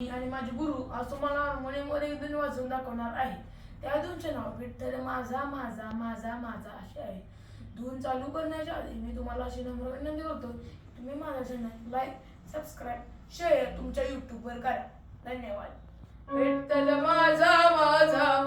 आणि माझे गुरु आज तुम्हाला हार्मोनियमवर एक दोन वाजवून दाखवणार आहे. त्या दोनचे नाव विठ्ठल माझा माझा माझा माझा असे आहे. धून चालू करण्याच्या आधी मी तुम्हाला अशी नम्र विनंती करतो तुम्ही माझा चॅनल लाईक सबस्क्राईब शेअर तुमच्या युट्यूबवर करा. धन्यवाद. विठ्ठल माझा माझा